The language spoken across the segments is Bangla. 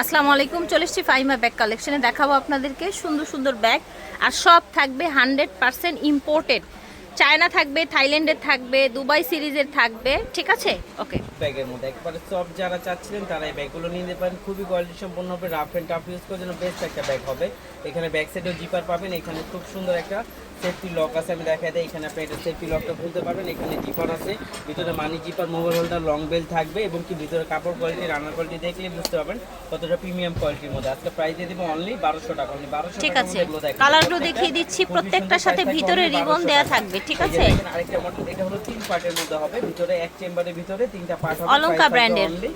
আসসালামু আলাইকুম, চলে এসছি ফাইমা ব্যাগ কালেকশনে দেখাবো আপনাদেরকে সুন্দর সুন্দর ব্যাগ। আর সব থাকবে হান্ড্রেড পারসেন্ট ইম্পোর্টেড চায়না থাকবে, থাইল্যান্ডের থাকবে, দুবাই সিরিজের থাকবে, ঠিক আছে? ওকে ব্যাগের মধ্যে একবারে সব যারা চাচ্ছিলেন, তারা এই ব্যাগগুলো নিয়ে নিতে পারেন। খুবই কোয়ালিটি সম্পন্ন হবে রাফ অ্যান্ড টাফ ইউজ করার জন্য বেস্ট একটা ব্যাগ হবে। এখানে ব্যাক সাইডেও জিপার পাবেন, এখানে খুব সুন্দর একটা সেফটি লক আছে আমি দেখা দেয় এখানে আপনি এটা সেফটি লকটা খুলতে পারবেন এখানে জিপার আছে ভিতরে money zipper mobile holder long belt থাকবে এবং কি ভিতরে কাপড় কোয়ালিটি রান্নার কোয়ালিটি দেখলে বুঝতে পারবেন কতটা প্রিমিয়াম কোয়ালিটির মধ্যে। আজকে প্রাইস দিয়ে দিব অনলি বারোশো টাকা অনলি বারোশো ঠিক আছে। কালারগুলো দেখিয়ে দিচ্ছি প্রত্যেকটার সাথে ভিতরে রিবন দেয়া থাকবে ঠিক আছে? আরেকটা মডেল এটা হলো তিন পার্টের মধ্যে হবে ভিতরে এক চেম্বারের ভিতরে তিনটা পার্ট হবে Price থাকবে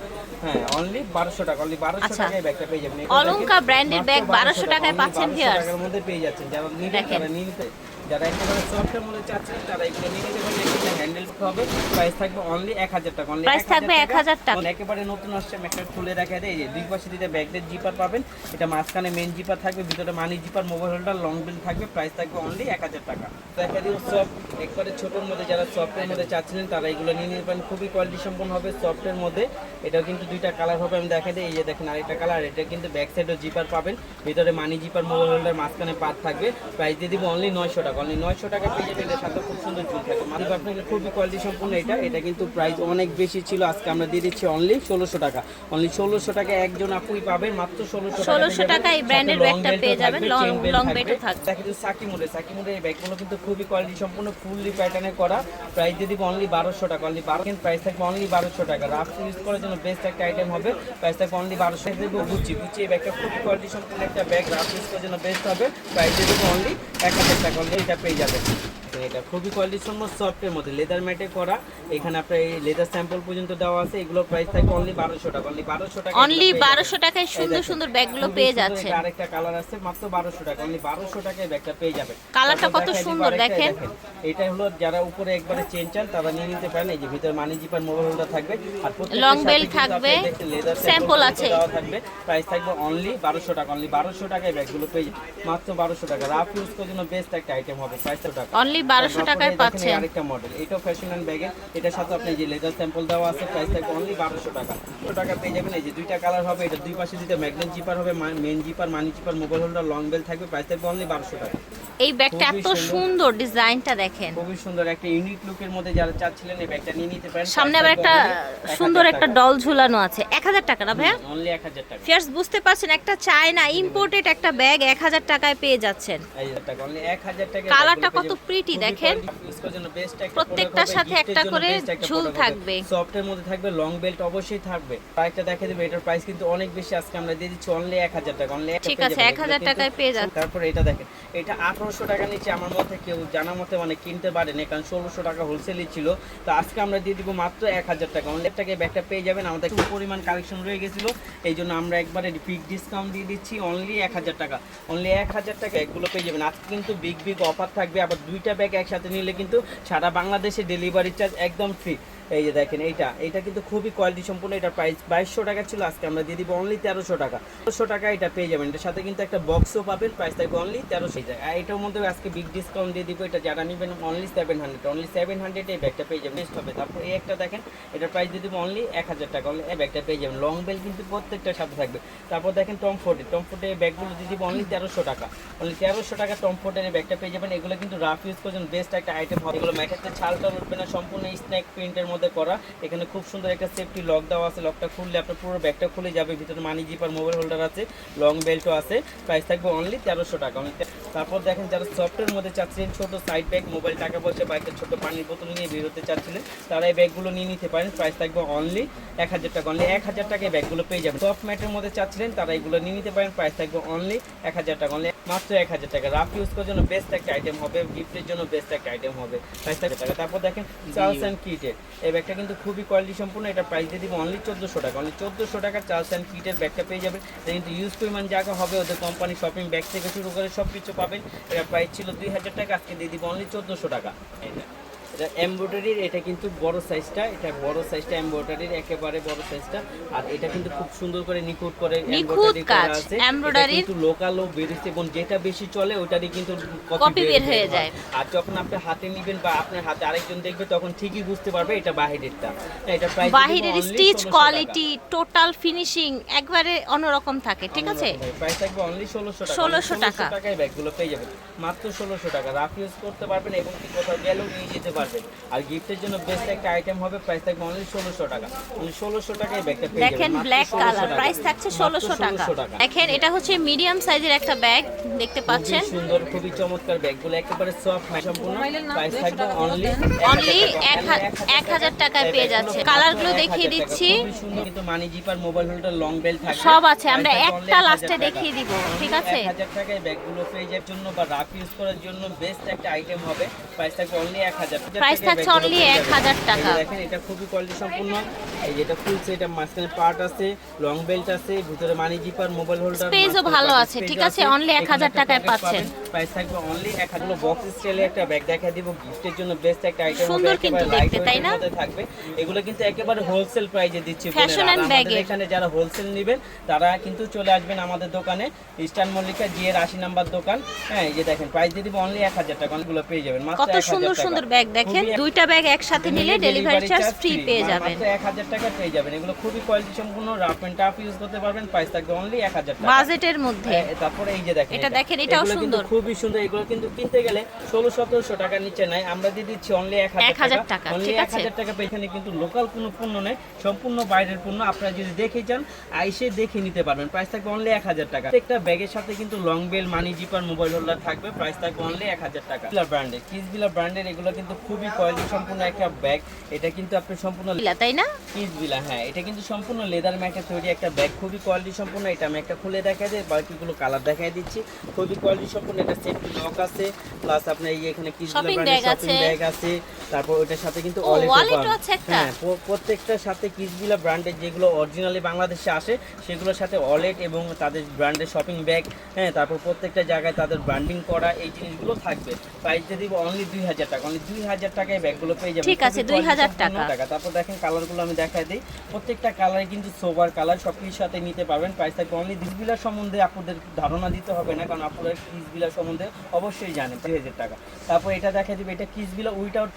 হ্যাঁ অনলি 1200 টাকা অনলি 1200 আচ্ছা। টাকায় ব্যাগটা পেয়ে যাবেন। অলংকা দেখেন, ব্যাগ 1200 টাকায় পাচ্ছেন 1200 viewers। মধ্যে পেয়ে যাচ্ছেন। যারা নিতে। তারা নিতে যারা একেবারে সফটের মধ্যে চাচ্ছেন তারা এগুলো নিয়ে নিতে পারেন। এখানে হ্যান্ডেল হবে প্রাইস থাকবে অনলি 1000 টাকা অনলি Price থাকবে 1000 টাকা। একেবারে নতুন আসছে আমি একটা খুলে দেখা দেয় এই যে দুই পাশে দিতে ব্যাগের জিপার পাবেন। এটা মাঝখানে মেন জিপার থাকবে ভিতরে money zipper mobile holder long belt থাকবে প্রাইস থাকবে অনলি 1000 টাকা। দেখা দিও সব একবারে ছোটোর মধ্যে যারা সফটের মধ্যে চাচ্ছিলেন তারা এগুলো নিয়ে নিতে পারেন। খুবই কোয়ালিটি সম্পন্ন হবে সফটের মধ্যে। এটাও কিন্তু দুইটা কালার হবে আমি দেখা দিই। এই যে দেখেন আরেকটা কালার এটা কিন্তু ব্যাক সাইডও জিপার পাবেন। ভিতরে মানি জিপার মোবাইল হোল্ডার মাঝখানে পাত থাকবে। প্রাইস দিয়ে দিব অনলি নয়শো টাকা। অনলি নয়শো টাকা পেয়ে যাবেন। এটার সাথে খুব সুন্দর চুল থাকে। মানি আপনার খুবই কোয়ালিটি সম্পূর্ণ এটা। এটা কিন্তু প্রাইস অনেক বেশি ছিল। আজকে আমরা দিয়ে দিচ্ছি অনলি ষোলোশো টাকা। অনলি ষোলোশো টাকা একজন আপুই পাবেন। মাত্র ষোলোশো 1600 টাকা এই brand-এর ব্যাগটা পেয়ে যাবেন, long- long belt থাকবে। দেখা যাচ্ছে সাকি মোড়ে সাকি মোড়ে এই ব্যাগগুলো কিন্তু খুবই কোয়ালিটি সম্পূর্ণ ফুললি প্যাটার্নে করা। প্রাইস দিয়ে দিব অনলি বারোশো টাকা। অনলি বারো প্রাইস থাকবে অনলি বারোশো টাকা। রাফ ইউজ করার জন্য বেস্ট একটা আইটেম হবে। প্রাইস থাকবে অনলি বারোশো টাকা। দেবো গুচি গুচি এই ব্যাগটা খুবই কোয়ালিটি সম্পূর্ণ একটা ব্যাগ রাফ ইউজ করার জন্য বেস্ট হবে। প্রাইস দিয়ে দেবো অনলি এক হাজার টাকা। অনলি এটা পেয়ে যাবেন। তো এটা খুবই কোয়ালিটি সম্পন্ন সফটের মধ্যে লেদার ম্যাটে করা। এখানে আপনার এই লেদার স্যাম্পল পর্যন্ত দেওয়া আছে। এগুলোর প্রাইস থাকবে অনলি বারোশো টাকা অনলি বারোশো টাকা অনলি এগুলো পেয়ে যাবেন। বারোশো টাকায় সুন্দর সুন্দর ব্যাগগুলো পেয়ে এটা আরেকটা কালার আছে মাত্র বারোশো টাকা অনলি বারোশো টাকায় ব্যাগটা পেয়ে যাবে কালারটা কত সুন্দর, দেখেন। এটা হলো যারা উপরে একবারে চেন চান তারা নিয়ে নিতে পারেন। এই যে ভিতরে মানি জিপার মোবাইল হোল্ডার থাকবে। আর Long সাথে থাকবে, দেখেন sample আছে। দেওয়া থাকবে। প্রাইস থাকবে অনলি বারোশো টাকা অনলি বারোশো টাকায় ব্যাগগুলো পেয়ে যাবে মাত্র বারোশো টাকা। রাফ ইউজ করার জন্য বেস্ট একটা আইটেম হবে প্রাইস টাকা। অনলি বারোশো তারপরে টাকায় দেখেন পাচ্ছেন। আরেকটা মডেল এটাও ফ্যাশন এন্ড ব্যাগে এটার সাথে আপনি যে লেদার স্যাম্পল দেওয়া আছে প্রাইস থাকবে অনলি বারোশো টাকা। দুশো টাকা পেয়ে যাবেন এই যে দুইটা কালার হবে এটা দুই পাশে দুইটা ম্যাগনেট জিপার হবে main zipper money zipper mobile holder long belt থাকবে প্রাইস থাকবে অনলি বারোশো টাকা। এই ব্যাগটা এত সুন্দর। ডিজাইনটা দেখেন। খুবই সুন্দর একটা ইউনিক লুকের মধ্যে যারা চাচ্ছিলেন এই ব্যাগটা নিয়ে নিতে পারেন। সামনে আবার একটা সুন্দর একটা ডল ঝুলানো আছে। এক হাজার টাকা না ভাইয়া? অনলি এক হাজার টাকা। ফিয়ার্স বুঝতে পারছেন একটা চায়না ইম্পোর্টেড একটা ব্যাগ এক হাজার টাকায় পেয়ে যাচ্ছেন। এই হাজার টাকা অনলি এক হাজার টাকা কালারটা কত প্রিটি দেখেন। প্রত্যেকটার সাথে একটা করে ঝুল থাকবে। সফটের মধ্যে থাকবে লং বেল্ট অবশ্যই থাকবে। আরেকটা দেখে দেবে এটার প্রাইস কিন্তু অনেক বেশি আজকে আমরা দিয়ে দিচ্ছি অনলি এক হাজার টাকা অনলি ঠিক আছে, 1000 টাকায় পেয়ে যাচ্ছে। তারপরে এটা দেখেন এটা আঠারোশো টাকা নিচে আমার মধ্যে কেউ জানা মতে মানে কিনতে পারেনি, কারণ ষোলোশো টাকা হোলসেলই ছিল। তো আজকে আমরা দিয়ে দিব মাত্র এক হাজার টাকা। অনলাইন টাকা ব্যাগটা পেয়ে যাবেন। আমাদের খুব পরিমাণ কালেকশন রয়ে গেছিল, এই জন্য আমরা একবারে বিগ ডিসকাউন্ট দিয়ে দিচ্ছি অনলি এক হাজার টাকা। অনলি এক হাজার টাকা এগুলো পেয়ে যাবেন। আজকে কিন্তু বিগ বিগ অফার থাকবে। আবার দুইটা ব্যাগ একসাথে নিলে কিন্তু সারা বাংলাদেশে ডেলিভারি চার্জ একদম ফ্রি এই যে দেখেন, এইটা এটা কিন্তু খুবই কোয়ালিটি সম্পূর্ণ, এটার প্রাইস বাইশশো টাকা ছিল, আজকে আমরা দিয়ে দিব অনলি তেরোশো টাকা। তেরোশো টাকা এটা পেয়ে যাবেন, এটার সাথে কিন্তু একটা বক্সও পাবেন প্রাইস থাকবে অনলি তেরোশো টাকা। এটার মধ্যে আজকে বিগ ডিসকাউন্ট দিয়ে দিব, এটা যারা নেবেন only seven hundred only seven hundred এই ব্যাগটা পেয়ে যাবেন বেস্ট হবে। তারপর এই একটা দেখেন, এটার প্রাইস দিয়ে দিব অনলি এক হাজার টাকা অনলি এই ব্যাগটা পেয়ে যাবেন। লং বেল কিন্তু প্রত্যেকটার সাথে থাকবে। তারপর দেখেন টম ফোর্টে টম ফোর্টে ব্যাগগুলো দিয়ে দিব অনলি তেরোশো টাকা। অনলি তেরোশো টাকা টম ফোর্টের এই ব্যাগটা পেয়ে যাবেন, এগুলো কিন্তু রাফ ইউজ করছেন বেস্ট একটা আইটেম হবে। এগুলো ম্যাটেতে ছালটা উঠবে না, সম্পূর্ণ স্ন্যাক প্রিন্টের মধ্যে করা। এখানে খুব সুন্দর একটা সেফটি লক দেওয়া আছে। লকটা খুললে আপনার পুরো ব্যাগটা খুলে যাবে। ভিতরে মানি জিপার মোবাইল হোল্ডার আছে। লং বেল্টও আছে। প্রাইস থাকবে অনলি তেরোশো টাকা। অনলি তারপর দেখেন যারা সফটের মধ্যে চাচ্ছিলেন ছোট সাইড ব্যাগ মোবাইল টাকা পয়সা বাইকের ছোট পানির বোতল নিয়ে বেরোতে চাচ্ছিলেন তারা এই ব্যাগগুলো নিয়ে নিতে পারেন। প্রাইস থাকবে অনলি এক হাজার টাকা অনলি এক হাজার টাকায় ব্যাগগুলো পেয়ে যাবেন। সফট ম্যাটের মধ্যে চাচ্ছিলেন তারা এগুলো নিয়ে নিতে পারেন। প্রাইস থাকবে অনলি এক হাজার টাকা অনলি মাত্র এক হাজার টাকা। রাফ ইউজ করার জন্য বেস্ট একটা আইটেম হবে গিফটের জন্য বেস্ট একটা আইটেম হবে। প্রাইস থাকবে টাকা তারপর দেখেন চার্লস অ্যান্ড কিটের এই ব্যাগটা কিন্তু খুবই কোয়ালিটি সম্পূর্ণ এটা প্রাইস দিয়ে দিব অনলি চোদ্দোশো টাকা। অনলি চোদ্দোশো টাকা চার্লস অ্যান্ড কিটের ব্যাগটা পেয়ে যাবেন। কিন্তু ইউজ পরিমাণ জায়গা হবে ওদের কোম্পানি শপিং ব্যাগ থেকে শুরু করে সব কিছু পাবেন। এটা প্রাইস ছিল দুই হাজার টাকা আজকে দিয়ে দিব অনলি চোদ্দোশো টাকা। এটা এমব্রয়ডারির এটা কিন্তু বড় সাইজটা এটা বড় সাইজটা এমব্রয়ডারির একেবারে বড় সাইজটা আর এটা কিন্তু খুব সুন্দর করে নিখুঁত করে নিখুঁত করা আছে। এটা কিন্তু লোকালও বেরোচ্ছে এবং যেটা বেশি চলে ওটারই কিন্তু Copy বের হয়ে যায়। আর যখন আপনি হাতে নিবেন বা আপনার হাতে আরেকজন দেখবে তখন ঠিকই বুঝতে পারবে এটা বাহিরেরটা। এটা প্রাইস বাহিরের স্টিচ কোয়ালিটি টোটাল ফিনিশিং একবারে অন্যরকম থাকে ঠিক আছে? প্রাইস থাকবে অনলি 1600 টাকা। 1600 টাকা। 1600 টাকায় ব্যাগগুলো পেয়ে যাবেন। মাত্র 1600 টাকা। রাফ ইউজ করতে পারবেন এবং কি কোথাও গেলেও নিয়ে যেতে পারবেন। আর গিফটের জন্য বেস্ট একটা আইটেম হবে প্রাইস থাকবে অনলি 1600 টাকা। অনলি 1600 টাকায় ব্যাগটা পেয়ে যাবেন। দেখেন ব্ল্যাক কালার। প্রাইস থাকছে ষোলোশো টাকা। 1600 দেখেন এটা হচ্ছে মিডিয়াম সাইজের একটা ব্যাগ দেখতে পাচ্ছেন? সুন্দর খুবই চমৎকার ব্যাগগুলো একেবারে সফট সম্পূর্ণ প্রাইস থাকবে অনলি Only এক হাজার টাকায় পেয়ে যাচ্ছে। কালারগুলো দেখিয়ে দিচ্ছি। সুন্দর কিন্তু money zipper mobile holder long belt থাকবে। সব আছে আমরা একটা লাস্টে দেখিয়ে দিব ঠিক আছে? 1000 টাকায় ব্যাগগুলো পেয়ে যাওয়ার জন্য বা রাফ ইউজ করার জন্য বেস্ট একটা আইটেম হবে। প্রাইস থাকবে অনলি 1000 Price থাকছে only 1000 টাকা। দেখেন এটা খুবই কোয়ালিটি সম্পূর্ণ এই যেটা ফুলছে এটা মাঝখানে পার্ট আছে লং বেল্ট আছে ভিতরে money zipper mobile holder Space ও ভালো আছে, ঠিক আছে? Only 1000 টাকায় পাচ্ছেন। প্রাইস থাকবে অনলি 1000 বক্স স্টাইলে একটা ব্যাগ দেখা দিব গিফটের জন্য বেস্ট একটা আইটেম সুন্দর কিন্তু দেখতে, তাই না? থাকবে এগুলো কিন্তু একেবারে হোলসেল প্রাইজে দিচ্ছি and আমাদের bag-এর। এখানে যারা হোলসেল নেবেন তারা কিন্তু চলে আসবেন আমাদের দোকানে ইস্টার্ন মল্লিকা জিএর আশি নাম্বার দোকান হ্যাঁ এই যে দেখেন প্রাইস দিয়ে দিব অনলি এক হাজার টাকা অনেকগুলো পেয়ে যাবেন মাত্র কত সুন্দর সুন্দর ব্যাগ দেখেন খুবই দুইটা ব্যাগ একসাথে নিলে ডেলিভারি চার্জ ফ্রি পেয়ে যাবেন। এক হাজার টাকা পেয়ে যাবেন। এগুলো খুবই কোয়ালিটি সম্পূর্ণ রাফ এন্ড টাফ ইউজ করতে পারবেন প্রাইস থাকবে অনলি এক হাজার টাকা। বাজেটের মধ্যে। তারপরে এই যে দেখেন এটা দেখেন, এটাও সুন্দর। খুবই সুন্দর এগুলো কিন্তু কিনতে গেলে ষোলো সতেরোশো টাকা নিচে নাই আমরা দিয়ে দিচ্ছি অনলি এক 1000 টাকা, অনলি ঠিক এক আছে? হাজার টাকা এখানে কিন্তু লোকাল কোনো পণ্য নেই সম্পূর্ণ বাইরের পণ্য। আপনারা যদি দেখে যান আইসে দেখে নিতে পারবেন প্রাইস থাকবে অনলি এক হাজার টাকা। একটা ব্যাগের সাথে কিন্তু long belt money zipper mobile holder থাকবে প্রাইস থাকবে অনলি এক হাজার টাকা। ব্র্যান্ডের কিসবিলা ব্র্যান্ডের এগুলো কিন্তু খুবই কোয়ালিটি সম্পূর্ণ একটা ব্যাগ এটা কিন্তু আপনি সম্পূর্ণ তাই না? কিসবিলা হ্যাঁ। এটা কিন্তু সম্পূর্ণ লেদার ম্যাটের তৈরি একটা ব্যাগ খুবই কোয়ালিটি সম্পূর্ণ। এটা আমি একটা খুলে দেখা যায় বাকিগুলো কালার দেখাই দিচ্ছি। খুবই কোয়ালিটি সম্পূর্ণ। এটা সেফটি লক আছে। প্লাস আপনার এই এখানে bag শপিং ব্যাগ আছে। তারপর ওটার সাথে কিন্তু ও, wallet ও wallet ও পাবেন। আছে একটা? হ্যাঁ প্রত্যেকটার সাথে কিসবিলা ব্র্যান্ডের যেগুলো অরিজিনালি বাংলাদেশে আসে সেগুলোর সাথে ওয়ালেট এবং তাদের ব্র্যান্ডের শপিং ব্যাগ হ্যাঁ তারপর প্রত্যেকটা জায়গায় তাদের ব্র্যান্ডিং করা এই জিনিসগুলো থাকবে। প্রাইস দিয়ে দিব অনলি দুই হাজার টাকা অনলি দুই হাজার ব্যাগগুলো পেয়ে যাবেন। ঠিক আছে, খুবই 2000 টাকা। তারপর দেখেন কালারগুলো আমি দেখাই দিই। প্রত্যেকটা কালারে কিন্তু সোবার কালার সাথে নিতে পারবেন। প্রাইস থাকবে অনলি ডিসবিলার সম্বন্ধে আপনাদের ধারণা দিতে হবে না কারণ আপনারা সম্বন্ধে অবশ্যই জানেন। দুই হাজার টাকা। তারপর এটা দেখা দিবে। এটা কিসবিলা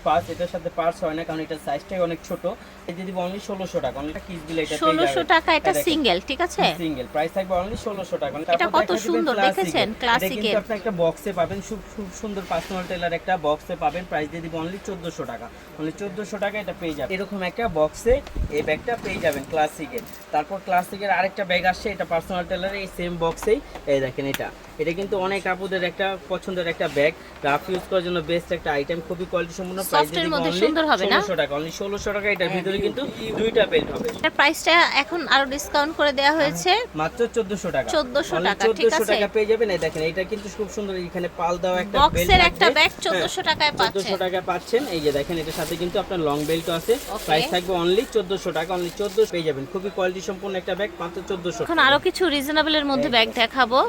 পার্স এটার সাথে পার্স হয় না কারণ এটার সাইজটাই অনেক ছোট। এই দিব অনলি ষোলোশো টাকা। অনলি কিসবিলা এটা ষোলোশো টাকা এটা সিঙ্গেল ঠিক আছে? সিঙ্গেল প্রাইস থাকবে অনলি ষোলোশো টাকা। এটা কত সুন্দর, দেখেছেন? এটা। আপনি একটা বক্সে পাবেন। খুব খুব সুন্দর পার্সোনাল টেলার একটা বক্সে পাবেন। প্রাইস দিয়ে দিব অনলি চোদ্দোশো টাকা। অনলি চোদ্দোশো টাকা এটা পেয়ে যাবেন। এরকম একটা বক্সে এই ব্যাগটা পেয়ে যাবেন ক্লাসিকের তারপর ক্লাসিকের আরেকটা ব্যাগ আসছে এটা পার্সোনাল টেলারের এই সেম বক্সেই এই। দেখেন এটা। এটা কিন্তু অনেক আপুদের একটা পছন্দের একটা ব্যাগ রাফ ইউজ করার জন্য বেস্ট একটা আইটেম খুবই কোয়ালিটি সম্পূর্ণ প্রাইস Soft এর মধ্যে সুন্দর হবে না? ষোলোশো টাকা অনলি ষোলোশো টাকা এটার ভিতরে কিন্তু দুইটা বেল্ট হবে। এটার প্রাইসটা এখন আরও ডিসকাউন্ট করে দেওয়া হয়েছে। মাত্র 1400 টাকা। 1400 টাকা, ঠিক 1400 টাকা পেয়ে যাবেন। এই দেখেন এটা কিন্তু খুব সুন্দর এখানে পাল দেওয়া একটা বক্সের একটা ব্যাগ 1400 টাকায় পাচ্ছেন। 1400 টাকা পাচ্ছেন। এই যে দেখেন এটার সাথে কিন্তু আপনার লং বেল্ট আছে. প্রাইস থাকবে অনলি 1400 টাকা অনলি 1400 পেয়ে যাবেন। খুবই কোয়ালিটি সম্পূর্ণ একটা ব্যাগ মাত্র 1400 এখন আরও কিছু রিজনেবল এর মধ্যে ব্যাগ দেখাবো।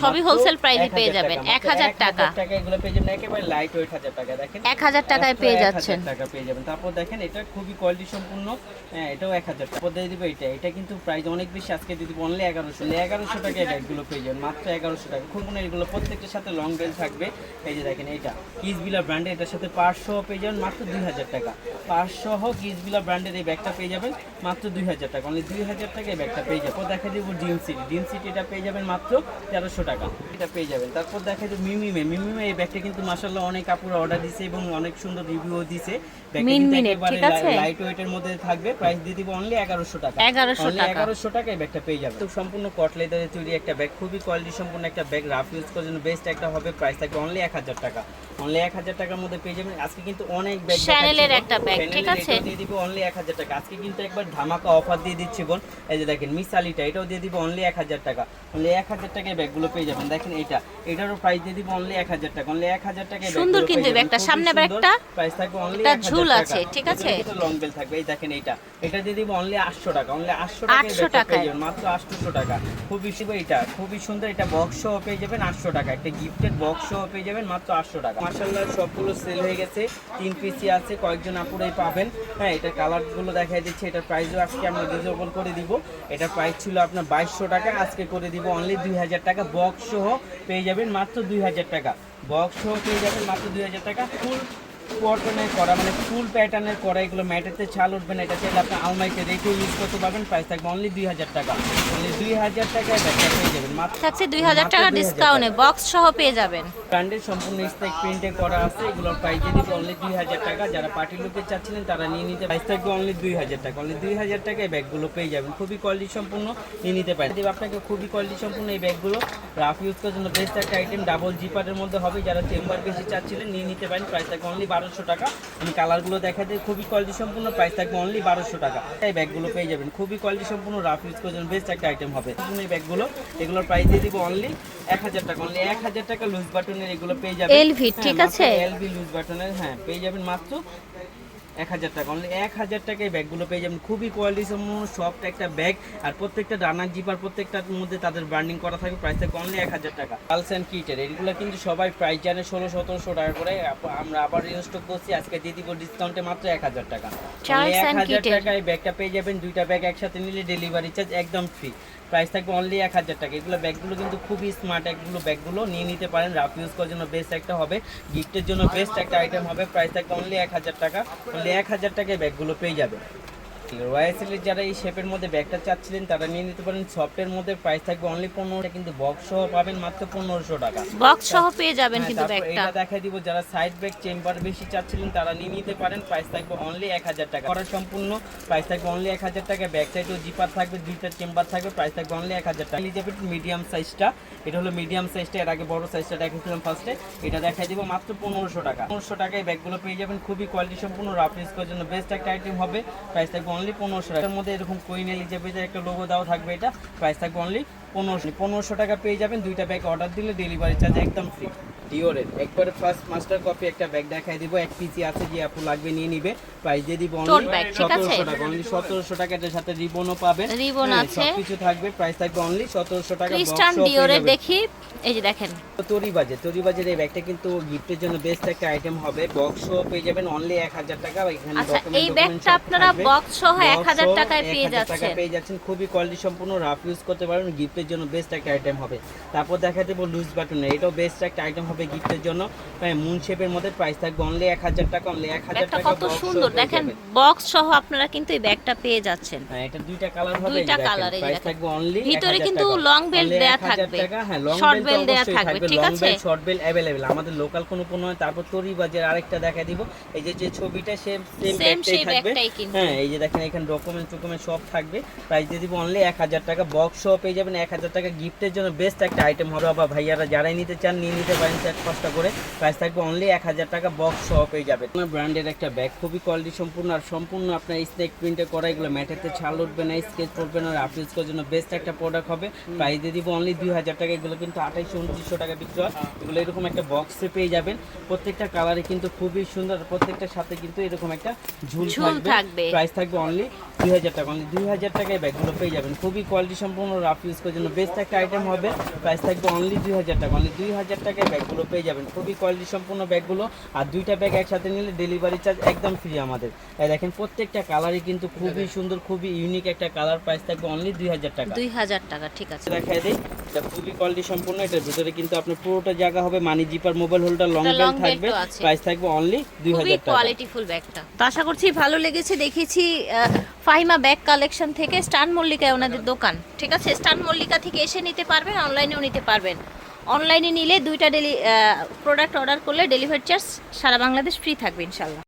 সবই হোলসেল প্রাইসে পেয়ে যাবেন এক হাজার টাকা। টাকা এগুলো পেয়ে যাবেন একেবারে লাইট ওয়েট হাজার টাকা দেখেন? এক হাজার টাকায় পেয়ে যাচ্ছেন। টাকা পেয়ে যাবেন। তারপর দেখেন এটা খুবই কোয়ালিটি সম্পূর্ণ। হ্যাঁ এটাও এক হাজার। টাকা দিয়ে দিবে এটা। এটা কিন্তু প্রাইস অনেক বেশি আজকে দিয়ে দিব অনলি এগারোশো। এগারোশো টাকায় ব্যাগগুলো পেয়ে যাবেন মাত্র এগারোশো টাকা। খুব এগুলো প্রত্যেকটার সাথে লং বেল থাকবে। এই যে দেখেন এটা কিসবিলা ব্র্যান্ডে এটার সাথে পাঁচশো পেয়ে যাবেন মাত্র দুই হাজার টাকা। পাঁচশো কিসবিলা ব্র্যান্ডের এই ব্যাগটা পেয়ে যাবেন মাত্র দুই হাজার টাকা। অনলি দুই হাজার টাকা এই ব্যাগটা পেয়ে যাবেন। দেখা দিব ডিম সিটি ডিম সিটি এটা পেয়ে যাবেন মাত্র টাকা। এটা পেয়ে যাবেন। তারপর দেখা যায় মিমিমে মিমিমে এই ব্যাগটা কিন্তু মাসাল্লাহ অনেক কাপড় অর্ডার দিছে এবং অনেক সুন্দর রিভিউ দিছে? লাইট ওয়েটের মধ্যে থাকবে। প্রাইস দিয়ে দিব অনলি এগারোশো টাকা। 1100 Only টাকা। 1100 টাকায় ব্যাগটা পেয়ে যাবে তো সম্পূর্ণ কট লেদারে তৈরি একটা ব্যাগ খুবই কোয়ালিটি সম্পূর্ণ একটা ব্যাগ রাফ ইউজ করার জন্য বেস্ট একটা হবে। প্রাইস থাকবে অনলি 1000 টাকা। অনলি 1000 টাকার মধ্যে পেয়ে যাবেন। আজকে কিন্তু অনেক ব্যাগ একটা bag, ঠিক আছে? দিয়ে দিব অনলি 1000 টাকা। আজকে কিন্তু একবার ধামাকা অফার দিয়ে দিচ্ছি বোন। এই যে দেখেন মিসালিটা এটাও দিয়ে দিব অনলি এক হাজার টাকা। অনলি এক হাজার টাকায় ব্যাগগুলো পেয়ে যাবেন। দেখেন এটা এটারও প্রাইস দিয়ে দিব অনলি এক হাজার টাকা। অনলি এক হাজার টাকায় সুন্দর কিন্তু ব্যাগটা, সামনে ব্যাগটা প্রাইস থাকবে অনলি একটা ঝুল আছে, ঠিক আছে? লং বেল থাকবে। এই দেখেন এটা এটা দিয়ে দিব অনলি আটশো টাকা। অনলি আটশো 800 টাকা টাকায়। মাত্র আটশোশো টাকা। খুবই শুভ এটা খুবই সুন্দর এটা বক্স সহ পেয়ে যাবেন আটশো টাকা। একটা গিফটেড বক্স সহ পেয়ে যাবেন মাত্র আটশো টাকা। মার্শাল্লাহ সবগুলো সেল হয়ে গেছে। তিন পিসি আছে। কয়েকজন আপুরাই পাবেন। হ্যাঁ এটা কালারগুলো দেখাই দিচ্ছে। এটার প্রাইসও আজকে আমরা রিজনেবল করে দিব। এটা প্রাইস ছিল আপনার বাইশশো টাকা। আজকে করে দিব অনলি দুই হাজার টাকা। বক্স সহ পেয়ে যাবেন মাত্র দুই হাজার টাকা। বক্স সহ পেয়ে যাবেন মাত্র দুই হাজার টাকা। ফুল পটনের করা মানে ফুল প্যাটার্নের করা এগুলো ম্যাটেতে ছাল উঠবে না এটা চাইলে আপনি আলমারিতে রেখে ইউজ করতে পারবেন। প্রাইস থাকবে অনলি দুই হাজার টাকা। অনলি দুই হাজার টাকা ব্যাগটা পেয়ে যাবেন। মাত্র থাকছে দুই হাজার টাকা ডিসকাউন্টে বক্স সহ পেয়ে যাবেন। ব্র্যান্ডের সম্পূর্ণ স্টেক প্রিন্টে করা আছে এগুলোর প্রাইস দিয়ে দিব অনলি দুই হাজার টাকা। যারা পার্টি লুকে চাচ্ছিলেন, তারা নিয়ে নিতে প্রাইস থাকবে অনলি দুই হাজার টাকা। অনলি দুই হাজার টাকায় ব্যাগগুলো পেয়ে যাবেন। খুবই কোয়ালিটি সম্পূর্ণ নিয়ে নিতে পারেন। আপনাকে খুবই কোয়ালিটি সম্পূর্ণ এই ব্যাগগুলো। রাফ ইউজ করার জন্য বেস্ট একটা আইটেম ডাবল জিপারের মধ্যে হবে। যারা চেম্বার বেশি চাচ্ছিলেন, নিয়ে নিতে পারেন। প্রাইস থাকবে অনলি বারোশো টাকা। আমি কালারগুলো দেখা দিই। খুবই কোয়ালিটি সম্পূর্ণ। প্রাইস থাকবে অনলি বারোশো টাকা। এই ব্যাগগুলো পেয়ে যাবেন। খুবই কোয়ালিটি সম্পূর্ণ। রাফ ইউজ করার জন্য বেস্ট একটা আইটেম হবে। এই ব্যাগগুলো, এগুলোর প্রাইস দিয়ে দিব অনলি এক হাজার টাকা। অনলি এক হাজার টাকা লুজ বাটনের এগুলো পেয়ে যাবেন LV, ঠিক আছে? এলভি লুজ বাটনের হ্যাঁ পেয়ে যাবেন মাত্র এক হাজার টাকা। অনলি এক হাজার টাকায় ব্যাগগুলো পেয়ে যাবেন। খুবই কোয়ালিটি সম্পূর্ণ সফট একটা ব্যাগ আর প্রত্যেকটা রানার জিপার প্রত্যেকটার মধ্যে তাদের বার্নিং করা থাকে প্রাইস থাকে অনলি এক হাজার টাকা। পালস অ্যান্ড কিটের এগুলো কিন্তু সবাই প্রাইস জানে ষোলো সতেরোশো টাকা করে। আমরা আবার রিস্টক করছি। আজকে দিয়ে দিব ডিসকাউন্টে মাত্র এক হাজার টাকা। এক হাজার। টাকায় ব্যাগটা পেয়ে যাবেন। দুইটা ব্যাগ একসাথে নিলে ডেলিভারি চার্জ একদম ফ্রি প্রাইস থাকবে অনলি এক হাজার টাকা। এগুলো ব্যাগগুলো কিন্তু খুবই স্মার্ট এগুলো ব্যাগগুলো। নিয়ে নিতে পারেন। রাফ ইউজ করার জন্য বেস্ট একটা হবে। গিফটের জন্য বেস্ট একটা আইটেম হবে। প্রাইস থাকবে অনলি এক হাজার টাকা। অনলি এক হাজার টাকায় ব্যাগগুলো পেয়ে যাবে রয়্যালসিলের যারা এই শেপের মধ্যে ব্যাগটা চাচ্ছিলেন তারা নিয়ে নিতে পারেন। সফটের মধ্যে প্রাইস থাকবে অনলি পনেরোটা কিন্তু বক্স সহ পাবেন মাত্র পনেরোশো টাকা। বক্স সহ পেয়ে যাবেন হ্যাঁ, কিন্তু ব্যাগটা এটা দেখাই দিব যারা সাইড ব্যাগ চেম্বার বেশি চাচ্ছিলেন তারা নিয়ে নিতে পারেন। প্রাইস থাকবে অনলি এক হাজার টাকা। করার সম্পূর্ণ প্রাইস থাকবে অনলি এক হাজার টাকা। ব্যাক সাইডেও জিপার থাকবে দুইটা চেম্বার থাকবে প্রাইস থাকবে অনলি এক হাজার টাকা। এলিজাবেথ মিডিয়াম সাইজটা এটা হলো মিডিয়াম সাইজটা এর আগে বড় সাইজটা দেখাচ্ছিলাম ফার্স্টে এটা দেখাই দিব মাত্র পনেরোশো টাকা। পনেরোশো টাকায় ব্যাগগুলো পেয়ে যাবেন। খুবই কোয়ালিটি সম্পূর্ণ রাফ ইউজ করার জন্য বেস্ট একটা আইটেম হবে। প্রাইস থাকবে অনলি পনেরোশো টাকার মধ্যে এরকম কুইন এলিজাবেথের একটা লোগো দেওয়া থাকবে এটা প্রাইস থাকবে অনলি পনেরোশো পনেরোশো টাকা পেয়ে যাবেন দুইটা ব্যাগ অর্ডার দিলে ডেলিভারি চার্জ একদম ফ্রি ডিওরের একবারে ফার্স্ট মাস্টার কপি একটা ব্যাগ দেখাই দিব এক পিসি আছে যে আপু লাগবে নিয়ে নিবে। প্রাইস দিয়ে দিব আছে? সতেরোশো টাকা অনলি সতেরোশো টাকা এটার সাথে রিবনও পাবেন। Ribbon হ্যাঁ, আছে। সবকিছু থাকবে প্রাইস থাকবে অনলি সতেরোশো টাকা ক্রিস্টান ডিওরের দেখি এই যে দেখেন। তরিবাজে তরিবাজের এই ব্যাগটা কিন্তু গিফটের জন্য বেস্ট একটা আইটেম হবে। বক্সও পেয়ে যাবেন অনলি এক হাজার টাকা এখানে আচ্ছা এই ব্যাগটা আপনারা বক্স সহ এক Box হাজার সহ টাকায় পেয়ে যাচ্ছেন। পেয়ে যাচ্ছেন খুবই কোয়ালিটি সম্পূর্ণ রাফ ইউজ করতে পারেন পারবেন গিফটের জন্য বেস্ট একটা আইটেম হবে তারপর দেখা দেবো লুজ বাটন এটাও বেস্ট একটা আইটেম হবে গিফটের জন্য হ্যাঁ মুন শেপের মধ্যে প্রাইস থাকবে অনলি এক হাজার টাকা অনলি এক হাজার ব্যাগটা টাকা কত box সহ সুন্দর পেয়ে দেখেন যাবেন। বক্স সহ আপনারা কিন্তু এই ব্যাগটা পেয়ে যাচ্ছেন হ্যাঁ এটা দুইটা কালার হবে দুইটা colour, এই যে প্রাইস দেখেন। থাকবে অনলি ভিতরে কিন্তু long belt দেয়া থাকবে। হ্যাঁ লং Short বেল্ট belt দেয়া দেয়া থাকবে, থাকবে ঠিক লং আছে? বেল্ট শর্ট বেল্ট अवेलेबल আমাদের লোকাল কোনো কোনো হয় তারপর তরি বাজার আরেকটা দেখা দিব এই যে যে ছবিটা সেম সেম Same ব্যাগটাই সেই থাকবে ব্যাগটাই কিন্তু। হ্যাঁ এই যে দেখেন এখানে ডকুমেন্ট টকুমেন্ট সব থাকবে প্রাইস দিয়ে দিব অনলি এক হাজার টাকা বক্স সহ পেয়ে যাবেন এক হাজার টাকা গিফটের জন্য বেস্ট একটা আইটেম হবে। বা ভাইয়ারা যারাই নিতে চান নিয়ে নিতে পারেন চার পাঁচটা করে। প্রাইস থাকবে অনলি এক হাজার টাকা বক্স সহ পেয়ে যাবেন আপনার ব্র্যান্ডের একটা ব্যাগ খুবই কোয়ালিটি সম্পূর্ণ। আর সম্পূর্ণ আপনার স্নেক প্রিন্টে করা এগুলো ম্যাটেতে ছাল উঠবে না স্কেচ পড়বে না আর আপিস করার জন্য বেস্ট একটা প্রোডাক্ট হবে। প্রাইস দিয়ে দিব অনলি দুই হাজার টাকা এগুলো কিন্তু আঠাইশো উনত্রিশশো টাকা বিক্রি হয়। এগুলো এরকম একটা বক্সে পেয়ে যাবেন। প্রত্যেকটা কালারে কিন্তু খুবই সুন্দর আর প্রত্যেকটার সাথে কিন্তু এরকম একটা ঝুল থাকবে। প্রাইস থাকবে অনলি দুই হাজার টাকা অনলি দুই হাজার টাকায় ব্যাগগুলো পেয়ে যাবেন। খুবই কোয়ালিটি সম্পূর্ণ রাফ ইউজ করার বেস্ট একটা আইটেম হবে। প্রাইস থাকবে অনলি দুই হাজার টাকা। অনলি দুই হাজার টাকায় ব্যাগগুলো পেয়ে যাবেন। খুবই কোয়ালিটি সম্পূর্ণ ব্যাগগুলো। আর দুইটা ব্যাগ একসাথে নিলে ডেলিভারি চার্জ একদম ফ্রি আমাদের। এই দেখেন প্রত্যেকটা কালারই কিন্তু খুবই সুন্দর খুবই ইউনিক একটা কালার প্রাইস থাকবে অনলি দুই হাজার টাকা। দুই হাজার টাকা ঠিক আছে। দেখাই দিই। এটা খুবই কোয়ালিটি সম্পূর্ণ এটার ভিতরে কিন্তু আপনার পুরোটা জায়গা হবে money zipper mobile holder long একটা থাকবে। প্রাইস থাকবে অনলি দুই হাজার টাকা। কোয়ালিটিফুল ব্যাগটা তো আশা করছি ভালো লেগেছে। দেখেছি ফাহিমা ব্যাগ কালেকশন থেকে স্টান মল্লিকায় ওনাদের দোকান। ঠিক আছে? স্টান মল্লিকা থেকে এসে নিতে পারবেন অনলাইনেও নিতে পারবেন। অনলাইনে নিলে দুইটা ডেলি প্রোডাক্ট অর্ডার করলে ডেলিভারি চার্জ সারা বাংলাদেশ ফ্রি থাকবে ইনশাল্লাহ